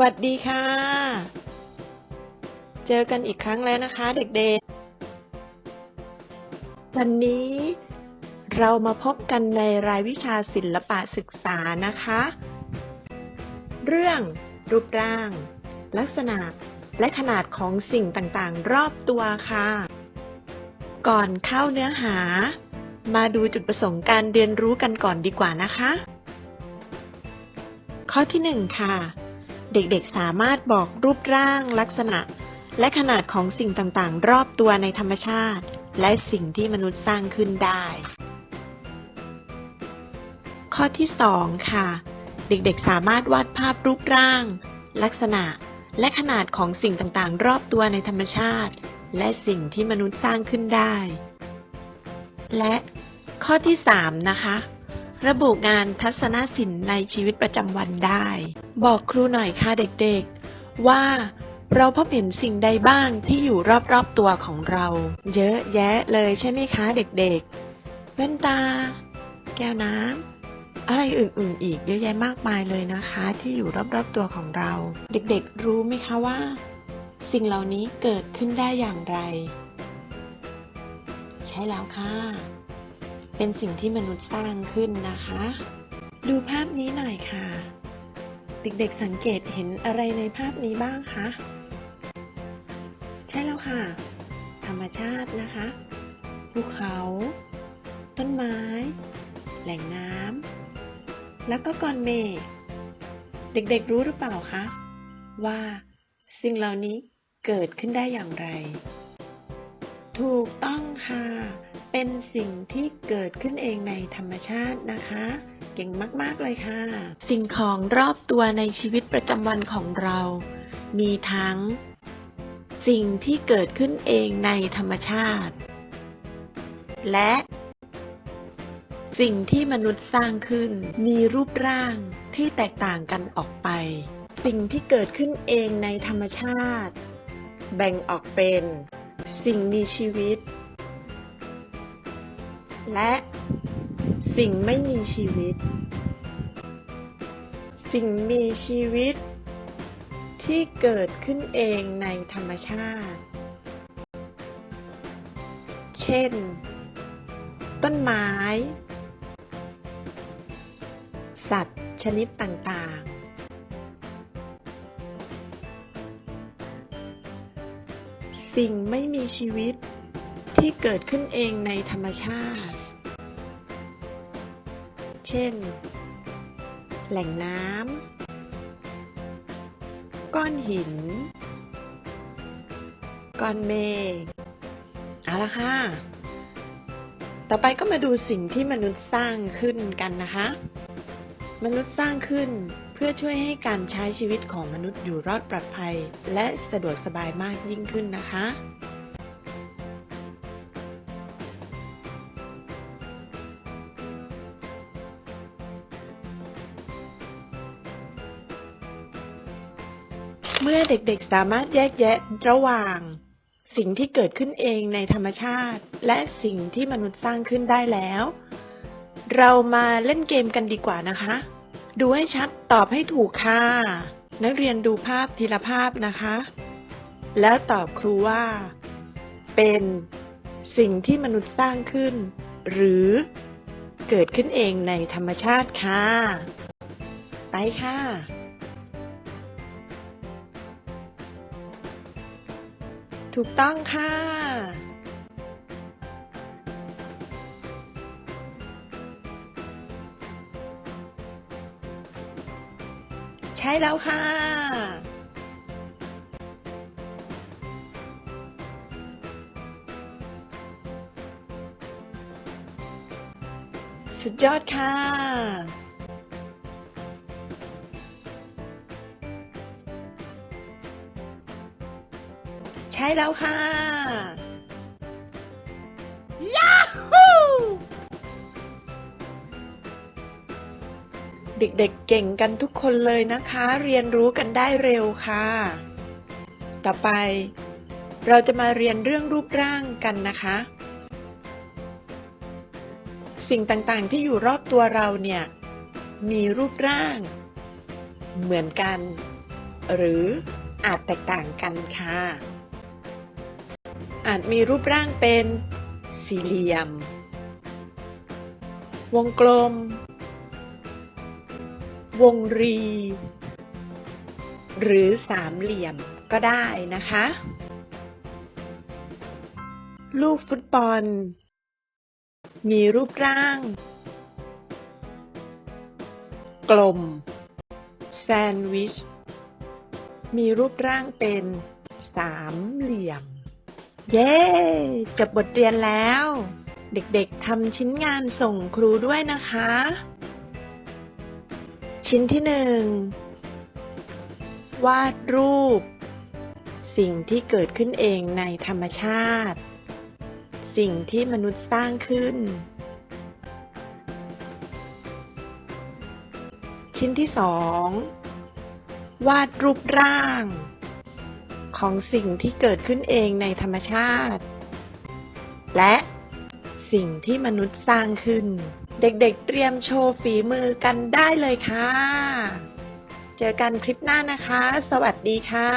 วัสดีค่ะ เจอกันอีกครั้งแล้วนะคะ เด็กๆ วันนี้เรามาพบกันในรายวิชาศิลปะศึกษานะคะ เรื่องรูปร่าง ลักษณะและขนาดของสิ่งต่างๆ รอบตัวค่ะ ก่อนเข้าเนื้อหา มาดูจุดประสงค์การเรียนรู้กันก่อนดีกว่านะคะ ข้อที่หนึ่งค่ะ เด็กๆสามารถบอกรูปร่างลักษณะ และขนาดของสิ่งต่างๆ รอบตัวในธรรมชาติ และสิ่งที่มนุษย์สร้างขึ้นได้ ข้อที่ 2 ค่ะ เด็กๆสามารถวาดภาพรูปร่าง ลักษณะ และขนาดของสิ่งต่างๆ รอบตัวในธรรมชาติ และสิ่งที่มนุษย์สร้างขึ้นได้ และข้อที่ 3 นะคะ ระบุงานทัศนศิลป์ในชีวิตประจำวันได้ บอกครูหน่อยค่ะเด็กๆ ว่าเราพบเห็นสิ่งใดบ้างที่อยู่รอบๆตัวของเรา เยอะแยะเลยใช่ไหมคะเด็กๆ แว่นตา แก้วน้ำอะไรอื่นๆ อีกเยอะแยะมากมายเลยนะคะ ที่อยู่รอบๆตัวของเรา เด็กๆ รู้ไหมคะว่า สิ่งเหล่านี้เกิดขึ้นได้อย่างไร ใช่แล้วค่ะ เป็นสิ่งที่มนุษย์สร้างขึ้นนะคะ ดูภาพนี้หน่อยค่ะ เด็กๆสังเกตเห็นอะไรในภาพนี้บ้างคะ ใช่แล้วค่ะ ธรรมชาตินะคะ ภูเขา ต้นไม้ แหล่งน้ำ แล้วก็ก้อนเมฆ เด็กๆรู้หรือเปล่าคะ ว่าสิ่งเหล่านี้เกิดขึ้นได้อย่างไร ถูกต้องค่ะ เป็นสิ่งที่เกิดขึ้นเองในธรรมชาตินะคะ เก่งมาก ๆ เลยค่ะ สิ่งของรอบตัวในชีวิตประจำวันของเรา มีทั้ง สิ่งที่เกิดขึ้นเองในธรรมชาติ และ สิ่งที่มนุษย์สร้างขึ้น มีรูปร่างที่แตกต่างกันออกไป สิ่งที่เกิดขึ้นเองในธรรมชาติ แบ่งออกเป็น สิ่งมีชีวิต และสิ่งไม่มีชีวิต สิ่งมีชีวิต ที่เกิดขึ้นเองในธรรมชาติ เช่น ต้นไม้ สัตว์ชนิดต่างๆสิ่งไม่มีชีวิต ที่เกิดขึ้นเองในธรรมชาติ เช่น แหล่งน้ำ ก้อนหิน ก้อนเมฆ เอาละค่ะ ต่อไปก็มาดูสิ่งที่มนุษย์สร้างขึ้นกันนะคะ มนุษย์สร้างขึ้นเพื่อช่วยให้การใช้ชีวิตของมนุษย์อยู่รอดปลอดภัย และสะดวกสบายมากยิ่งขึ้นนะคะ เมื่อเด็กๆสามารถแยกแยะระหว่าง สิ่งที่เกิดขึ้นเองในธรรมชาติ และสิ่งที่มนุษย์สร้างขึ้นได้แล้ว เรามาเล่นเกมกันดีกว่านะคะ ดูให้ชัดตอบให้ถูกค่ะ นักเรียนดูภาพทีละภาพนะคะ แล้วตอบครูว่า เป็นสิ่งที่มนุษย์สร้างขึ้น หรือเกิดขึ้นเองในธรรมชาติค่ะ ไปค่ะ ถูกต้องค่ะ ใช่แล้วค่ะ สุดยอดค่ะ ใช่แล้วค่ะเด็กๆเก่งกันทุกคนเลยนะคะ เรียนรู้กันได้เร็วค่ะ ต่อไป เราจะมาเรียนเรื่องรูปร่างกันนะคะ สิ่งต่างๆที่อยู่รอบตัวเราเนี่ย มีรูปร่าง เหมือนกัน หรืออาจแตกต่างกันค่ะ อาจมีรูปร่างเป็น สี่เหลี่ยม วงกลม วงรี หรือสามเหลี่ยมก็ได้นะคะ ลูกฟุตบอล มีรูปร่าง กลม แซนด์วิช มีรูปร่างเป็นสามเหลี่ยม เย้ จบบทเรียนแล้ว เด็กๆทำชิ้นงานส่งครูด้วยนะคะ ชิ้นที่หนึ่งวาดรูป สิ่งที่เกิดขึ้นเองในธรรมชาติ สิ่งที่มนุษย์สร้างขึ้น ชิ้นที่สองวาดรูปร่าง ของสิ่งที่เกิดขึ้นเองในธรรมชาติ และสิ่งที่มนุษย์สร้างขึ้น เด็กๆเตรียมโชว์ฝีมือกันได้เลยค่ะ เจอกันคลิปหน้านะคะ สวัสดีค่ะ